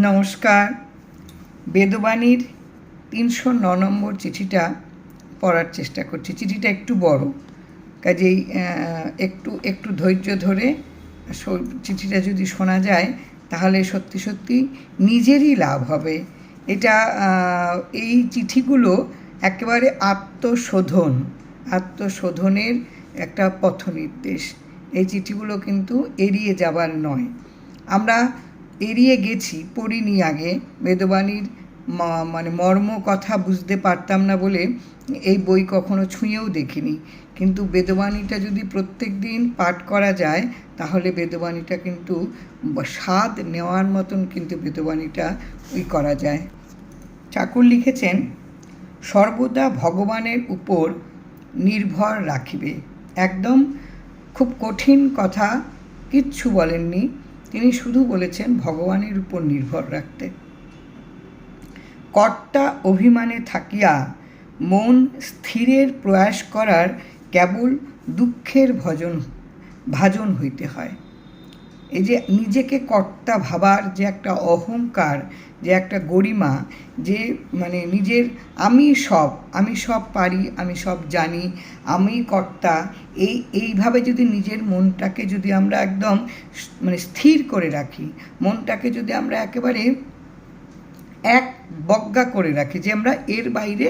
নমস্কার। বেদবাণীর তিনশো ন নম্বর চিঠিটা পড়ার চেষ্টা করছি। চিঠিটা একটু বড়, কাজেই একটু একটু ধৈর্য ধরে চিঠিটা যদি শোনা যায়, তাহলে সত্যি সত্যি নিজেরই লাভ হবে। এটা এই চিঠিগুলো একেবারে আত্মশোধন, আত্মশোধনের একটা পথনির্দেশ। এই চিঠিগুলো কিন্তু এড়িয়ে যাবার নয়। আমরা এড়িয়ে গেছি, পড়িনি আগে। বেদবাণীর মানে মর্ম কথা বুঝতে পারতাম না বলে এই বই কখনো ছুঁয়েও দেখিনি। কিন্তু বেদবাণীটা যদি প্রত্যেক দিন পাঠ করা যায়, তাহলে বেদবাণীটা কিন্তু স্বাদ নেওয়ার মতন কিন্তু বেদবাণীটা ওই করা যায়। ঠাকুর লিখেছেন, সর্বদা ভগবানের উপর নির্ভর রাখিবে। একদম খুব কঠিন কথা, কিচ্ছু বলেননি। তিনি শুধু বলেছেন ভগবানের উপর নির্ভর রাখতে। কর্তা অভিমানে থাকিয়া মন স্থিরের প্রয়াস করার কেবল দুঃখের ভজন ভাজন হইতে হয়। এই যে নিজেকে কর্তা ভাবার যে একটা অহংকার, যে একটা গরিমা, যে মানে নিজের আমি সব আমি সব পারি, আমি সব জানি, আমি কর্তা, এই, এইভাবে যদি নিজের মনটাকে যদি আমরা একদম মানে স্থির করে রাখি, মনটাকে যদি আমরা একেবারে এক বজ্ঞা করে রাখি যে আমরা এর বাইরে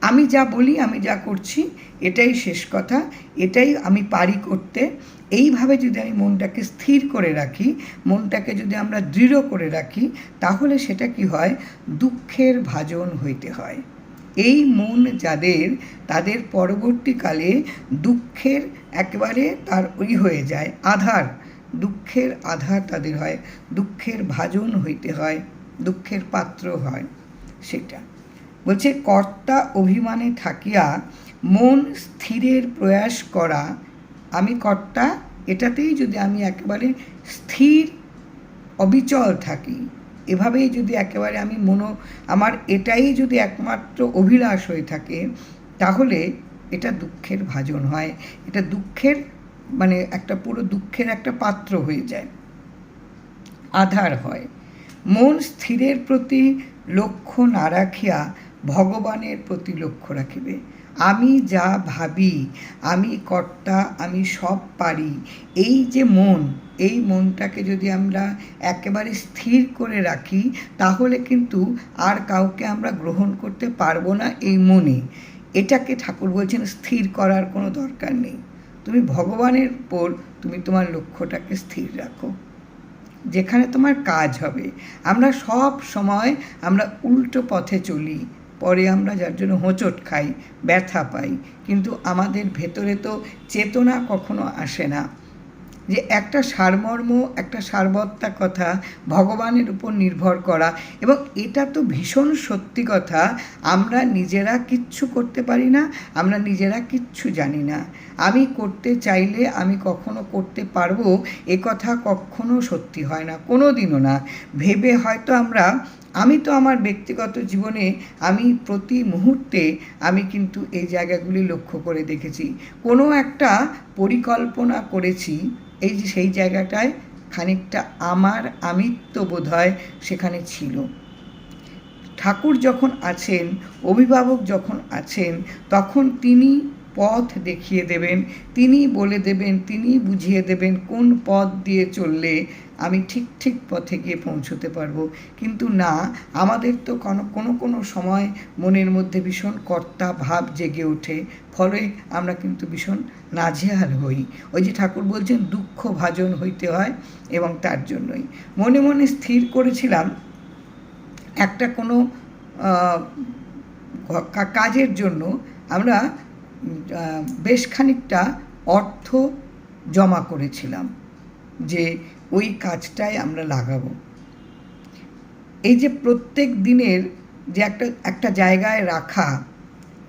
আমি যা বলি, আমি যা করছি, এটাই শেষ কথা, এটাই আমি পারি করতে এইভাবে যদি আমি মনটাকে স্থির করে রাখি, মনটাকে যদি আমরা দৃঢ় করে রাখি, তাহলে সেটা কি হয়? দুঃখের ভাজন হইতে হয়। এই মন যাদের, তাদের পরবর্তীকালে দুঃখের একেবারে তার ওই হয়ে যায়, আধার। দুঃখের আধার তাদের হয়, দুঃখের ভাজন হইতে হয়, দুঃখের পাত্র হয় সেটা। বলছে, কর্তা অভিমানে থাকিয়া মন স্থিরের প্রয়াস করা আমি কর্তা, এটাতেই যদি আমি একেবারে স্থির, অবিচল থাকি, এভাবেই যদি একেবারে আমি মনো, আমার এটাই যদি একমাত্র অভিলাষ হয়ে থাকে, তাহলে এটা দুঃখের ভাজন হয়। এটা দুঃখের মানে একটা পুরো দুঃখের একটা পাত্র হয়ে যায়। আধার হয়। মন স্থিরের প্রতি লক্ষ্য না রাখিয়া ভগবানের প্রতি লক্ষ্য রাখিবে। আমি যা ভাবি, আমি কর্তা, আমি সব পারি। এই যে মন, এই মনটাকে যদি আমরা একেবারে স্থির করে রাখি, তাহলে কিন্তু আর কাউকে আমরা গ্রহণ করতে পারব না এই মনে। এটাকে ঠাকুর বলছেন স্থির করার কোনো দরকার নেই। তুমি ভগবানের উপর, তুমি তোমার লক্ষ্যটাকে স্থির রাখো। যেখানে তোমার কাজ হবে। আমরা সব সময় আমরা উল্টো পথে চলি। পরে আমরা যার জন্য হোঁচট খাই, ব্যথা পাই। কিন্তু আমাদের ভেতরে তো চেতনা কখনো আসে না। যে একটা সারমর্ম, একটা সারবত্তা কথা ভগবানের উপর নির্ভর করা এবং এটা তো ভীষণ সত্যি কথা, আমরা নিজেরা কিচ্ছু করতে পারি না, আমরা নিজেরা কিচ্ছু জানি না। আমি করতে চাইলে আমি কখনো করতে পারব, এ কথা কখনো সত্যি হয় না কোনো দিনও না। ভেবে হয়তো আমরা আমি তো আমার ব্যক্তিগত জীবনে আমি প্রতি মুহূর্তে আমি কিন্তু এই জায়গাগুলি লক্ষ্য করে দেখেছি। কোনো একটা পরিকল্পনা করেছি, এই যে সেই জায়গাটায় খানিকটা আমার আমিত্ব বোধ হয় সেখানে ছিল। ঠাকুর যখন আছেন, অভিভাবক যখন আছেন, তখন তিনি পথ দেখিয়ে দেবেন তিনি বলে দেবেন তিনি বুঝিয়ে দেবেন কোন পথ দিয়ে চললে আমি ঠিক ঠিক পথে গিয়ে পৌঁছতে পারব। কিন্তু না, আমাদের তো কোনো কোনো কোনো সময় মনের মধ্যে ভীষণ কর্তা ভাব জেগে ওঠে, ফলে আমরা কিন্তু ভীষণ নাজেহাল হই। ওই যে ঠাকুর বলছেন, দুঃখ ভাজন হইতে হয় এবং তার জন্যই। মনে মনে স্থির করেছিলাম, একটা কোনো কাজের জন্য আমরা বেশ খানিকটা অর্থ জমা করেছিলাম যে ওই কাজটায় আমরা লাগাবো। এই যে প্রত্যেক দিনের যে একটা একটা জায়গায় রাখা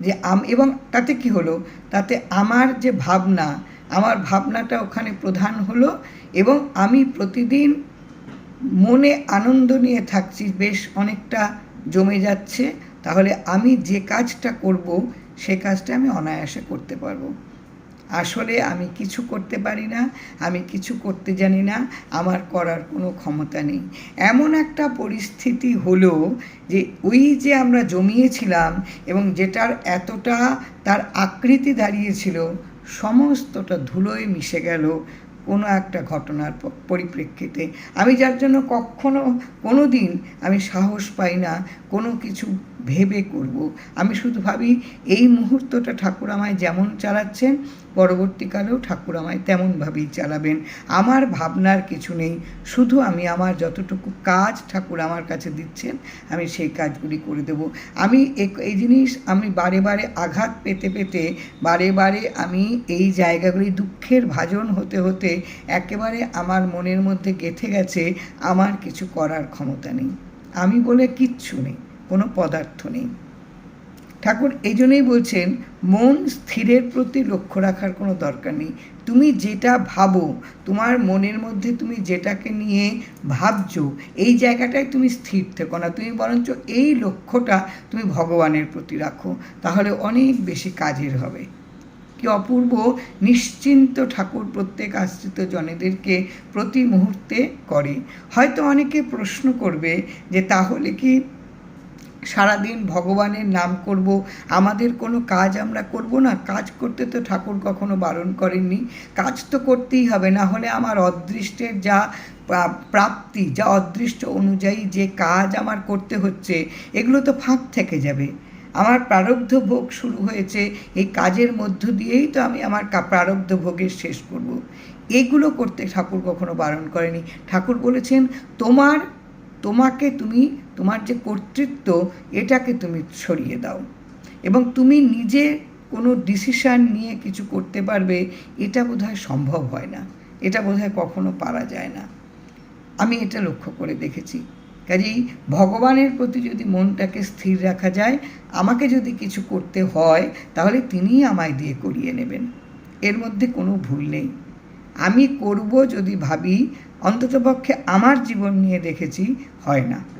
যে আম, এবং তাতে কি হলো? তাতে আমার যে ভাবনা, আমার ভাবনাটা ওখানে প্রধান হলো এবং আমি প্রতিদিন মনে আনন্দ নিয়ে থাকছি, বেশ অনেকটা জমে যাচ্ছে। তাহলে আমি যে কাজটা করব সে কাজটা আমি অনায়াসে করতে পারব। আসলে আমি কিছু করতে পারি না, আমি কিছু করতে জানি না, আমার করার কোনো ক্ষমতা নেই। এমন একটা পরিস্থিতি হলো যে ওই যে আমরা জমিয়েছিলাম এবং যেটার এতটা তার আকৃতি দাঁড়িয়েছিল, সমস্তটা ধুলোয় মিশে গেল কোনো একটা ঘটনার পরিপ্রেক্ষিতে। আমি যার জন্য কখনো কোনো দিন আমি সাহস পাই না কোনো কিছু ভেবে করব। আমি শুধু ভাবি, এই মুহূর্তটা ঠাকুর আমায় যেমন চালাচ্ছেন, পরবর্তীকালেও ঠাকুর আমায় তেমনভাবেই চালাবেন। আমার ভাবনার কিছু নেই, শুধু আমি আমার যতটুকু কাজ ঠাকুর আমার কাছে দিচ্ছেন, আমি সেই কাজগুলি করে দেব। আমি এই জিনিস আমি বারে বারে আঘাত পেতে পেতে, বারে বারে আমি এই জায়গাগুলি দুঃখের ভাজন হতে হতে একেবারে আমার মনের মধ্যে গেঁথে গেছে, আমার কিছু করার ক্ষমতা নেই। আমি বলে কিচ্ছু নেই। কোনো পদার্থ নেই। ঠাকুর এই জন্যই বলছেন, মন স্থিরের প্রতি লক্ষ্য রাখার কোনো দরকার নেই। তুমি যেটা ভাবো, তোমার মনের মধ্যে তুমি যেটাকে নিয়ে ভাবছ, এই জায়গাটায় তুমি স্থির থেকো না। তুমি বরঞ্চ এই লক্ষ্যটা তুমি ভগবানের প্রতি রাখো, তাহলে অনেক বেশি কাজের হবে। কি অপূর্ব, নিশ্চিন্ত ঠাকুর প্রত্যেক আশ্রিত জনেদেরকে প্রতি মুহূর্তে করে। হয়তো অনেকে প্রশ্ন করবে যে, তাহলে কি সারাদিন ভগবানের নাম করব, আমাদের কোনো কাজ আমরা করব না, কাজ করতে তো ঠাকুর কখনো বারণ করেননি, কাজ তো করতেই হবে, না হলে আমার অদৃষ্টের যা প্রাপ্তি, যা অদৃষ্ট অনুযায়ী যে কাজ আমার করতে হচ্ছে, এগুলো তো ফাঁক থেকে যাবে আমার প্রারব্ধ ভোগ শুরু হয়েছে, এই কাজের মধ্য দিয়েই তো আমি আমার প্রারব্ধ ভোগের শেষ করব। এগুলো করতে ঠাকুর কখনো বারণ করেনি ঠাকুর বলেছেন, তোমার, তোমাকে তুমি তোমার যে কর্তৃত্ব, এটাকে তুমি সরিয়ে দাও। এবং তুমি নিজে কোনো ডিসিশান নিয়ে কিছু করতে পারবে, এটা বোধহয় সম্ভব হয় না। এটা বোধহয় কখনো পারা যায় না। আমি এটা লক্ষ্য করে দেখেছি। কাজেই ভগবানের প্রতি যদি মনটাকে স্থির রাখা যায়, আমাকে যদি কিছু করতে হয়, তাহলে তিনিই আমায় দিয়ে করিয়ে নেবেন। এর মধ্যে কোনো ভুল নেই। আমি করব যদি ভাবি, অন্ততপক্ষে আমার জীবন নিয়ে দেখেছি, হয় না।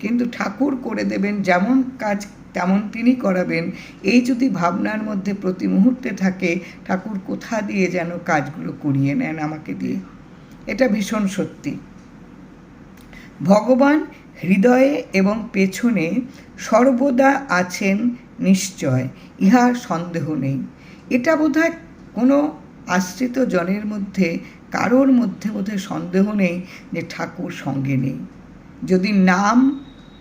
কিন্তু ঠাকুর করে দেবেন, যেমন কাজ তেমন তিনি করাবেন। এই যদি ভাবনার মধ্যে প্রতি মুহূর্তে থাকে, ঠাকুর কোথা দিয়ে যেন কাজগুলো করিয়ে নেন আমাকে দিয়ে? এটা ভীষণ সত্যি। ভগবান হৃদয়ে এবং পেছনে সর্বদা আছেন নিশ্চয়, ইহার সন্দেহ নেই। এটা বোধহয় কোনো আশ্রিত জনের মধ্যে, কারোর মধ্যে বোধহয় সন্দেহ নেই যে ঠাকুর সঙ্গে নেই। যদি নাম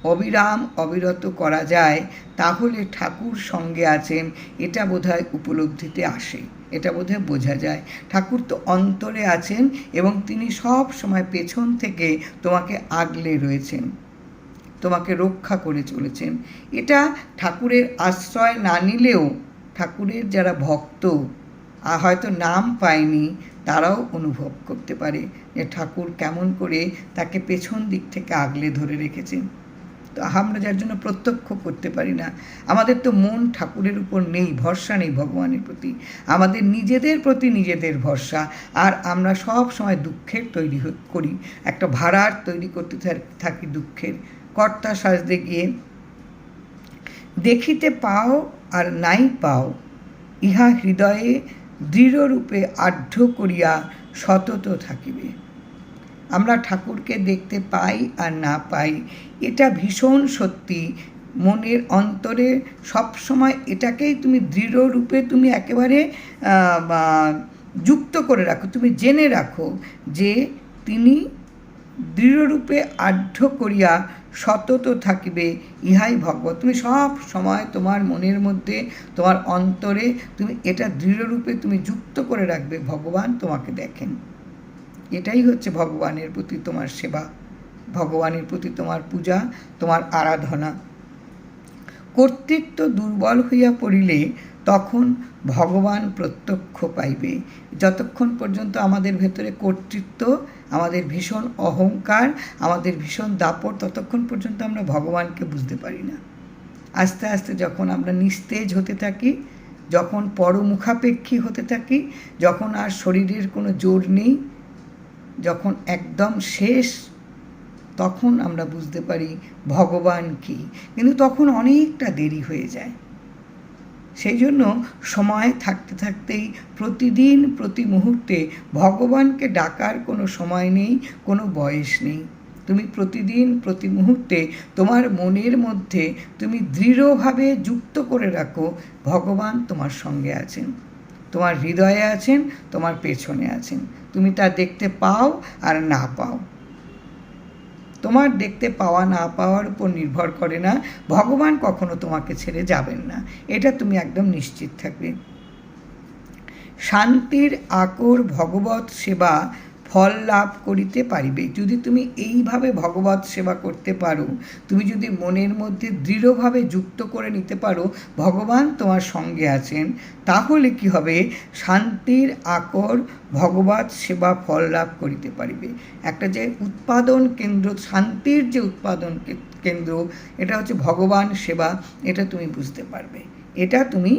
অবিরাম অবিরত করা যায়, তাহলে ঠাকুর সঙ্গে আছেন, এটা বোধহয় উপলব্ধিতে আসে। এটা বোধহয় বোঝা যায়। ঠাকুর তো অন্তরে আছেন এবং তিনি সব সময় পেছন থেকে তোমাকে আগলে রয়েছেন, তোমাকে রক্ষা করে চলেছেন। এটা ঠাকুরের আশ্রয় না নিলেও ঠাকুরের যারা ভক্ত হয়তো নাম পায়নি, তারাও অনুভব করতে পারে যে ঠাকুর কেমন করে তাকে পেছন দিক থেকে আগলে ধরে রেখেছেন। তো আমরা যার জন্য প্রত্যক্ষ করতে পারি না। আমাদের তো মন ঠাকুরের উপর নেই, ভরসা নেই ভগবানের প্রতি। আমাদের নিজেদের প্রতি নিজেদের ভরসা। আর আমরা সব সময় দুঃখের তৈরি করি। একটা ভাড়ার তৈরি করতে থাকি দুঃখের। কর্তা সাজতে গিয়ে দেখিতে পাও আর নাই পাও, ইহা হৃদয়ে দৃঢ়রূপে আঢ্য করিয়া সতত থাকিবে। আমরা ঠাকুরকে দেখতে পাই আর না পাই, এটা ভীষণ সত্যি। মনের অন্তরে সবসময় এটাকেই তুমি দৃঢ় রূপে তুমি একেবারে যুক্ত করে রাখো, তুমি জেনে রাখো যে তিনি দৃঢ়রূপে আঢ্য করিয়া সতত থাকিবে, ইহাই ভগবত তুমি সব সময় তোমার মনের মধ্যে, তোমার অন্তরে তুমি এটা দৃঢ়রূপে তুমি যুক্ত করে রাখবে, ভগবান তোমাকে দেখেন। এটাই হচ্ছে ভগবানের প্রতি তোমার সেবা। ভগবানের প্রতি তোমার পূজা, তোমার আরাধনা। কর্তৃত্ব দুর্বল হইয়া পড়িলে তখন ভগবান প্রত্যক্ষ পাইবে। যতক্ষণ পর্যন্ত আমাদের ভেতরে কর্তৃত্ব, আমাদের ভীষণ অহংকার, আমাদের ভীষণ দাপট, ততক্ষণ পর্যন্ত আমরা ভগবানকে বুঝতে পারি না। আস্তে আস্তে যখন আমরা নিস্তেজ হতে থাকি, যখন পরমুখাপেক্ষী হতে থাকি, যখন আর শরীরের কোনো জোর নেই যখন একদম শেষ, তখন আমরা বুঝতে পারি ভগবান কি। কিন্তু তখন অনেকটা দেরি হয়ে যায়। সেই জন্য সময় থাকতে থাকতেই প্রতিদিন, প্রতি মুহূর্তে ভগবানকে ডাকার কোনো সময় নেই, কোনো বয়স নেই। তুমি প্রতিদিন, প্রতি মুহূর্তে তোমার মনের মধ্যে তুমি দৃঢ়ভাবে যুক্ত করে রাখো, ভগবান তোমার সঙ্গে আছেন। তোমার হৃদয়ে আছেন, তোমার পেছনে আছেন। তুমি তা দেখতে পাও আর না পাও। তোমার দেখতে পাওয়া, না পাওয়ার উপর নির্ভর করে না। ভগবান কখনো তোমাকে ছেড়ে যাবেন না। এটা তুমি একদম নিশ্চিত থাকবে। শান্তির আকর ভগবত সেবা ফল লাভ করিতে পারিবে। যদি তুমি এইভাবে ভগবত সেবা করতে পারো, তুমি যদি মনের মধ্যে দৃঢ়ভাবে যুক্ত করে নিতে পারো, ভগবান তোমার সঙ্গে আছেন, তাহলে কি হবে? শান্তির আকর ভগবত সেবা ফল লাভ করিতে পারিবে। একটা যে উৎপাদন কেন্দ্র, শান্তির যে উৎপাদন কেন্দ্র, এটা হচ্ছে ভগবান সেবা, এটা তুমি বুঝতে পারবে। এটা তুমি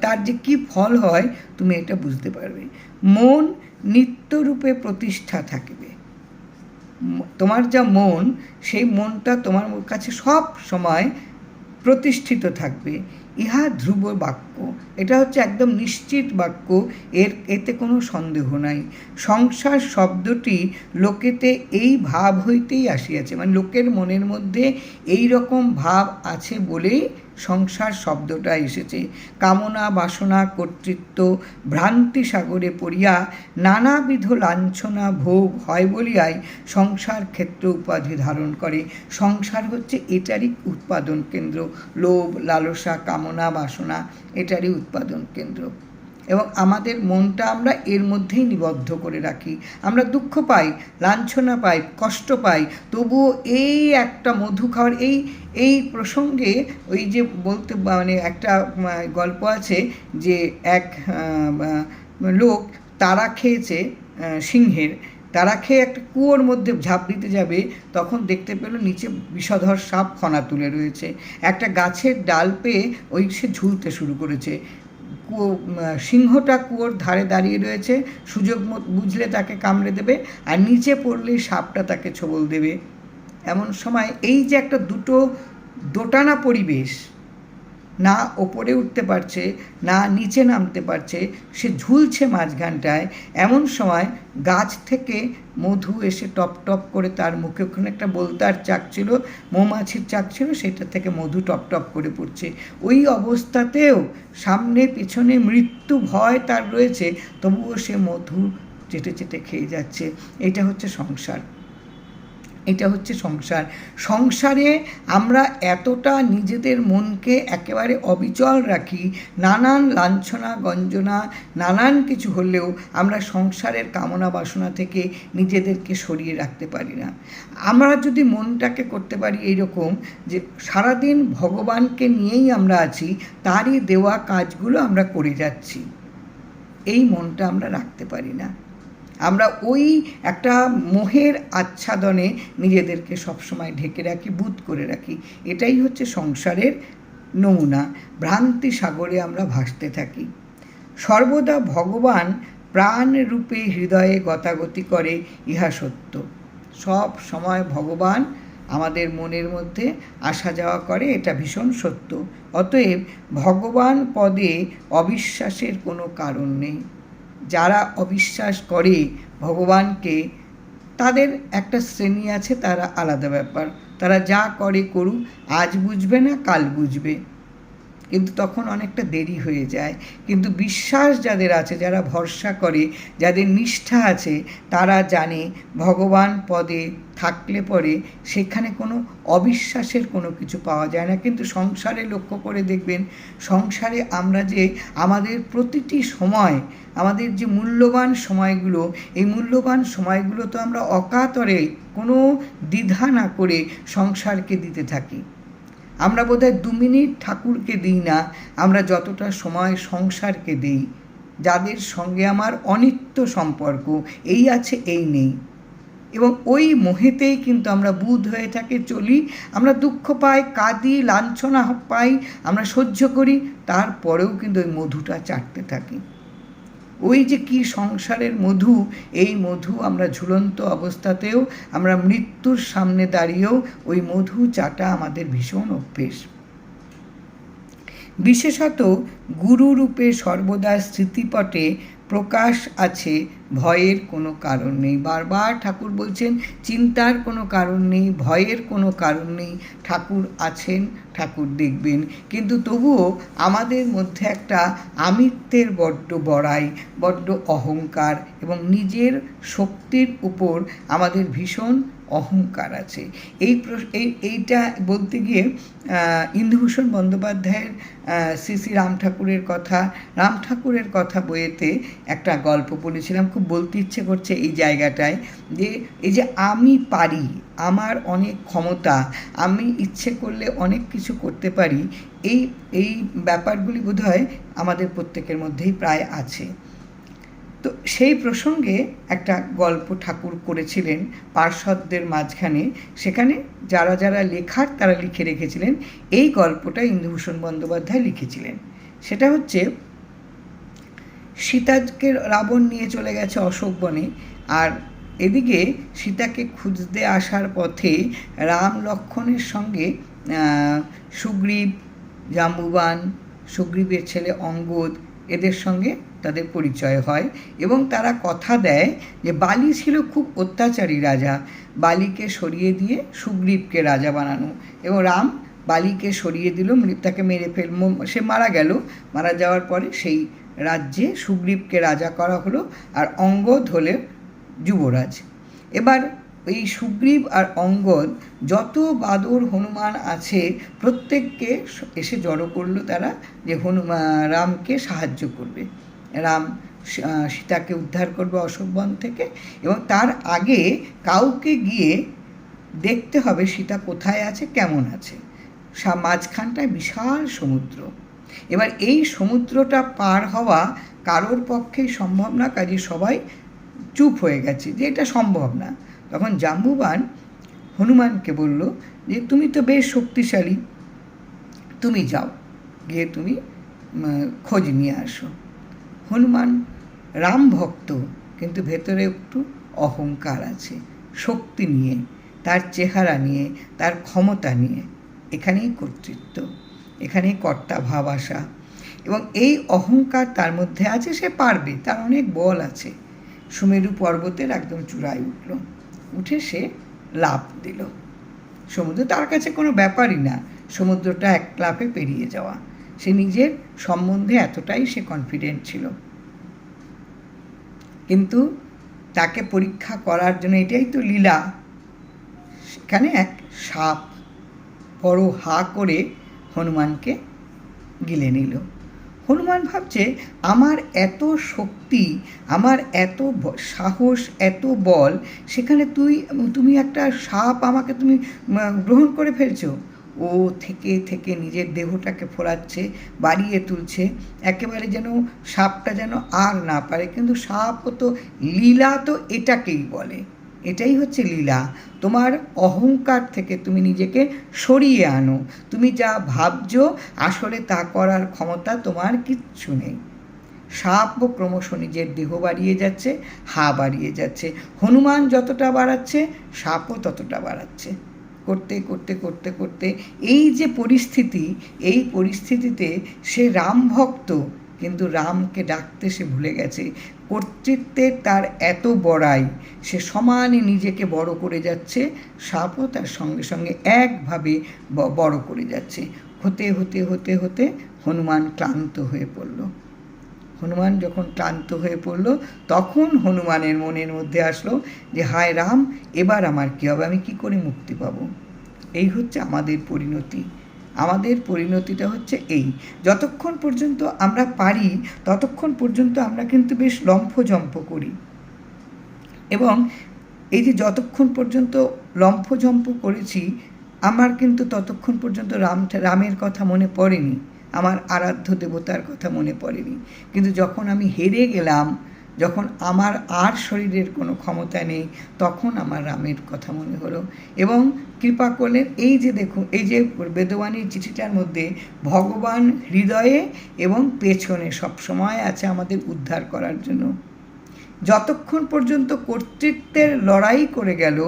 তার যে কি ফল হয়, তুমি এটা বুঝতে পারবে। মন নিত্যরূপে প্রতিষ্ঠা থাকবে। তোমার যা মন, সেই মনটা তোমার কাছে সব সময় প্রতিষ্ঠিত থাকবে। ইহা ধ্রুব বাক্য। এটা হচ্ছে একদম নিশ্চিত বাক্য। এর, এতে কোনো সন্দেহ নাই। সংসার শব্দটি লোকেতে এই ভাব হইতেই আসিয়াছে। মানে লোকের মনের মধ্যে এই রকম ভাব আছে বলেই সংসার শব্দটা এসেছে। কামনা, বাসনা, কর্তৃত্ব ভ্রান্তি সাগরে পড়িয়া নানাবিধ লাঞ্ছনা, ভোগ হয় বলিয়াই সংসার ক্ষেত্র উপাধি ধারণ করে। সংসার হচ্ছে এটারই উৎপাদন কেন্দ্র। লোভ, লালসা, কামনা, বাসনা এটারই উৎপাদন কেন্দ্র। এবং আমাদের মনটা আমরা এর মধ্যেই নিবদ্ধ করে রাখি। আমরা দুঃখ পাই, লাঞ্ছনা পাই, কষ্ট পাই, তবুও এই একটা মধু খাওয়ার এই এই প্রসঙ্গে ওই যে বলতে মানে একটা গল্প আছে যে এক লোক তারা খেয়েছে সিংহের। তারা খেয়ে একটা কুয়োর মধ্যে ঝাঁপ দিতে যাবে, তখন দেখতে পেল নিচে বিষধর সাপ ফনা তুলে রয়েছে। একটা গাছের ডাল পেয়ে ওই সে ঝুলতে শুরু করেছে। সিংহটা কুয়োর ধারে দাঁড়িয়ে রয়েছে। সুযোগ বুঝলে তাকে কামড়ে দেবে আর নিচে পড়লেই সাপটা তাকে ছবল দেবে। এমন সময় এই যে একটা দুটো দোটানা পরিবেশ না ওপরে উঠতে পারছে, না নিচে নামতে পারছে, সে ঝুলছে মাঝখানটায়। এমন সময় গাছ থেকে মধু এসে টপ টপ করে তার মুখে, ওখানে একটা বলতার চাক ছিল, মৌমাছির চাক ছিল, সেটা থেকে মধু টপ টপ করে পড়ছে। ওই অবস্থাতেও সামনে পিছনে মৃত্যু ভয় তার রয়েছে, তবুও সে মধু চেটে চেটে খেয়ে যাচ্ছে। এটা হচ্ছে সংসার। এটা হচ্ছে সংসার। সংসারে আমরা এতটা নিজেদের মনকে একেবারে অবিচল রাখি, নানান লাঞ্ছনা, গঞ্জনা, নানান কিছু হলেও আমরা সংসারের কামনা বাসনা থেকে নিজেদেরকে সরিয়ে রাখতে পারি না। আমরা যদি মনটাকে করতে পারি এইরকম যে সারাদিন ভগবানকে নিয়েই আমরা আছি, তারই দেওয়া কাজগুলো আমরা করে যাচ্ছি। এই মনটা আমরা রাখতে পারি না। আমরা ওই একটা মোহের আচ্ছাদনে নিজেদেরকে সবসময় ঢেকে রাখি, বুধ করে রাখি। এটাই হচ্ছে সংসারের নমুনা। ভ্রান্তি সাগরে আমরা ভাসতে থাকি। সর্বদা ভগবান প্রাণ রূপে হৃদয়ে গতাগতি করে, ইহা সত্য। সব সময় ভগবান আমাদের মনের মধ্যে আসা যাওয়া করে, এটা ভীষণ সত্য। অতএব ভগবান পদে অবিশ্বাসের কোনো কারণ নেই। যারা অবিশ্বাস করে ভগবানকে, তাদের একটা শ্রেণি আছে, তারা আলাদা ব্যাপার। তারা যা করে করুক, আজ বুঝবে না, কাল বুঝবে। কিন্তু তখন অনেকটা দেরি হয়ে যায়। কিন্তু বিশ্বাস যাদের আছে, যারা ভরসা করে, যাদের নিষ্ঠা আছে, তারা জানে ভগবান পদে থাকলে পরে সেখানে কোনো অবিশ্বাসের কোনো কিছু পাওয়া যায় না। কিন্তু সংসারে লক্ষ্য করে দেখবেন, সংসারে আমরা যে আমাদের প্রতিটি সময়, আমাদের যে মূল্যবান সময়গুলো, এই মূল্যবান সময়গুলো তো আমরা অকাতরে কোনো দ্বিধা না করে সংসারকে দিতে থাকি। আমরা বোধহয় দু মিনিট ঠাকুরকে দিই না, আমরা যতটা সময় সংসারকে দিই, যাদের সঙ্গে আমার অনিত্য সম্পর্ক, এই আছে, এই নেই। এবং ওই মোহেতেই কিন্তু আমরা বুধ হয়ে থাকে, চলি, আমরা দুঃখ পাই, কাঁদি, লাঞ্ছনা পাই, আমরা সহ্য করি, তারপরেও কিন্তু ওই মধুটা চাটতে থাকি। ওই যে কি সংসারের মধু, এই মধু আমরা ঝুলন্ত অবস্থাতেও, আমরা মৃত্যুর সামনে দাঁড়িয়েও ওই মধু চাটা আমাদের ভীষণ অভ্যেস। বিশেষত গুরুরূপে সর্বদা স্মৃতিপটে প্রকাশ আছে ভয়ের কোনো কারণ নেই। বারবার ঠাকুর বলছেন, চিন্তার কোনো কারণ নেই, ভয়ের কোনো কারণ নেই। ঠাকুর আছেন, ঠাকুর দেখবেন। কিন্তু তবুও আমাদের মধ্যে একটা আমিত্বের বড্ড বড়াই, বড্ড অহংকার এবং নিজের শক্তির উপর আমাদের ভীষণ অহংকার আছে। এই এই, এইটা বলতে গিয়ে ইন্দুভূষণ বন্দ্যোপাধ্যায়ের শ্রী রাম ঠাকুরের কথা, রাম ঠাকুরের কথা বইয়েতে একটা গল্প পড়েছিলাম। খুব বলতে ইচ্ছে করছে এই জায়গাটায় যে, এই যে আমি পারি, আমার অনেক ক্ষমতা, আমি ইচ্ছে করলে অনেক কিছু করতে পারি, এই এই ব্যাপারগুলি বোধহয় আমাদের প্রত্যেকের মধ্যেই প্রায় আছে। তো সেই প্রসঙ্গে একটা গল্প ঠাকুর করেছিলেন পার্শ্বদের মাঝখানে। সেখানে যারা যারা লেখার তারা লিখে রেখেছিলেন। এই গল্পটা ইন্দুভূষণ বন্দ্যোপাধ্যায় লিখেছিলেন। সেটা হচ্ছে, সীতাকে রাবণ নিয়ে চলে গেছে অশোক বনে আর এদিকে সীতাকে খুঁজতে আসার পথে রাম লক্ষণের সঙ্গে সুগ্রীব, জাম্বুবান, সুগ্রীবের ছেলে অঙ্গদ এদের সঙ্গে তাদের পরিচয় হয় এবং তারা কথা দেয় যে বালি ছিল খুব অত্যাচারী রাজা। বালিকে সরিয়ে দিয়ে সুগ্রীবকে রাজা বানানো। এবং রাম বালিকে সরিয়ে দিল তাকে মেরে ফেল সে মারা গেল। মারা যাওয়ার পরে সেই রাজ্যে সুগ্রীবকে রাজা করা হলো আর অঙ্গদ হলে যুবরাজ। এবার এই সুগ্রীব আর অঙ্গদ যত বাদর হনুমান আছে প্রত্যেককে এসে জড়ো করল তারা যে হনুমান রামকে সাহায্য করবে। রাম সীতাকে উদ্ধার করবে অশোকবন থেকে এবং তার আগে কাউকে গিয়ে দেখতে হবে সীতা কোথায় আছে, কেমন আছে। সা, মাঝখানটায় বিশাল সমুদ্র। এবার এই সমুদ্রটা পার হওয়া কারোর পক্ষেই সম্ভব না, কাজে সবাই চুপ হয়ে গেছে যে এটা সম্ভব না। তখন জাম্বুবান হনুমানকে বলল যে, তুমি তো বেশ শক্তিশালী, তুমি যাও, গিয়ে তুমি খোঁজ নিয়ে আসো। হনুমান রাম ভক্ত, কিন্তু ভেতরে একটু অহংকার আছে, শক্তি নিয়ে, তার চেহারা নিয়ে, তার ক্ষমতা নিয়ে, এখানেই কর্তৃত্ব, এখানেই কর্তা ভাব আসা। এবং এই অহংকার তার মধ্যে আছে, সে পারবে, তার অনেক বল আছে। সুমেরু পর্বতের একদম চূড়ায় উঠল, উঠে সে লাভ দিল। সমুদ্র তার কাছে কোনো ব্যাপারই না, সমুদ্রটা এক লাফে পেরিয়ে যাওয়া। সে নিজের সম্বন্ধে এতটাই সে কনফিডেন্ট ছিল। কিন্তু তাকে পরীক্ষা করার জন্য এটাই তো লীলা। সেখানে এক সাপ বড় হা করে হনুমানকে গিলে নিল। হনুমান ভাবছে, আমার এত শক্তি, আমার এত সাহস, এত বল, সেখানে তুই, তুমি একটা সাপ, আমাকে তুমি গ্রহণ করে ফেলছো। ও থেকে থেকে নিজের দেহটাকে ফোরাচ্ছে বাড়িয়ে তুলছে, একেবারে যেন সাপটা যেন আর না পারে। কিন্তু সাপও তো লীলা তো এটাকেই বলে। এটাই হচ্ছে লীলা। তোমার অহংকার থেকে তুমি নিজেকে সরিয়ে আনো। তুমি যা ভাবছ, আসলে তা করার ক্ষমতা তোমার কিচ্ছু নেই। সাপও ক্রমশ নিজের দেহ বাড়িয়ে যাচ্ছে, হা বাড়িয়ে যাচ্ছে। হনুমান যতটা বাড়াচ্ছে, সাপও ততটা বাড়াচ্ছে। করতে করতে করতে করতে এই যে পরিস্থিতি, এই পরিস্থিতিতে সে রাম ভক্ত, কিন্তু রামকে ডাকতে সে ভুলে গেছে। কর্তৃত্বের তার এত বড়াই, সে সমানে নিজেকে বড় করে যাচ্ছে, সাপও তার সঙ্গে সঙ্গে একভাবে বড় করে যাচ্ছে। হতে হতে হতে হতে হনুমান ক্লান্ত হয়ে পড়ল। হনুমান যখন ক্লান্ত হয়ে পড়ল, তখন হনুমানের মনের মধ্যে আসলো যে, হায় রাম, এবার আমার কী হবে? আমি কি করে মুক্তি পাব? এই হচ্ছে আমাদের পরিণতি। আমাদের পরিণতিটা হচ্ছে এই। যতক্ষণ পর্যন্ত আমরা পারি, ততক্ষণ পর্যন্ত আমরা কিন্তু বেশ লম্ফজম্প করি। এবং এই যে, যতক্ষণ পর্যন্ত লম্ফজম্প করেছি, আমার কিন্তু ততক্ষণ পর্যন্ত রাম, রামের কথা মনে পড়েনি। আমার আরাধ্য দেবতার কথা মনে পড়েনি। কিন্তু যখন আমি হেরে গেলাম, যখন আমার আর শরীরের কোনো ক্ষমতা নেই, তখন আমার রামের কথা মনে হলো। এবং কৃপা করলেন, এই যে দেখুন এই যে বেদবাণীর চিঠিটার মধ্যে ভগবান হৃদয়ে এবং পেছনে সবসময় আছে আমাদের উদ্ধার করার জন্য। যতক্ষণ পর্যন্ত কর্তৃত্বের লড়াই করে গেল,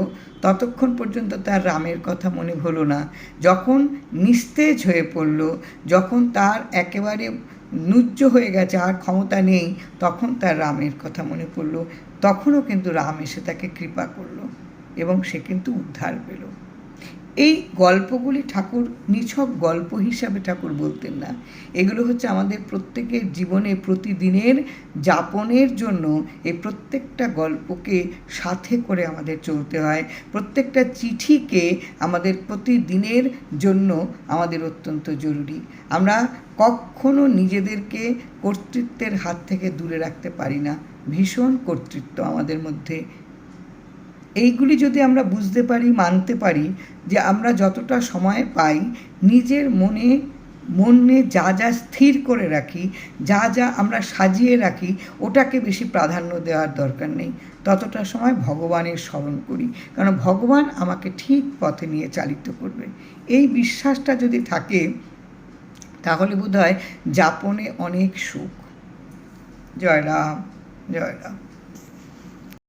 ততক্ষণ পর্যন্ত তার রামের কথা মনে হলো না। যখন নিস্তেজ হয়ে পড়ল, যখন তার একেবারে নুজ্জ হয়ে গেছে, আর ক্ষমতা নেই, তখন তার রামের কথা মনে পড়ল। তখনও কিন্তু রাম এসে তাকে কৃপা করল এবং সে কিন্তু উদ্ধার পেল। এই গল্পগুলি ঠাকুর নিছক গল্প হিসাবে ঠাকুর বলতেন না। এগুলো হচ্ছে আমাদের প্রত্যেকের জীবনে, প্রতিদিনের যাপনের জন্য এই প্রত্যেকটা গল্পকে সাথে করে আমাদের চলতে হয়। প্রত্যেকটা চিঠিকে আমাদের প্রতিদিনের জন্য আমাদের অত্যন্ত জরুরি। আমরা কখনো নিজেদেরকে কর্তৃত্বের হাত থেকে দূরে রাখতে পারি না। ভীষণ কর্তৃত্ব আমাদের মধ্যে এইগুলি যদি আমরা বুঝতে পারি, মানতে পারি যে আমরা যতটা সময় পাই, নিজের মনে মনে যা যা স্থির করে রাখি, যা যা আমরা সাজিয়ে রাখি, ওটাকে বেশি প্রাধান্য দেওয়ার দরকার নেই। ততটা সময় ভগবানের স্মরণ করি। কারণ ভগবান আমাকে ঠিক পথে নিয়ে চালিত করবে। এই বিশ্বাসটা যদি থাকে, তাহলে বোধ হয় যাপনে অনেক সুখ। জয় রাম জয় রাম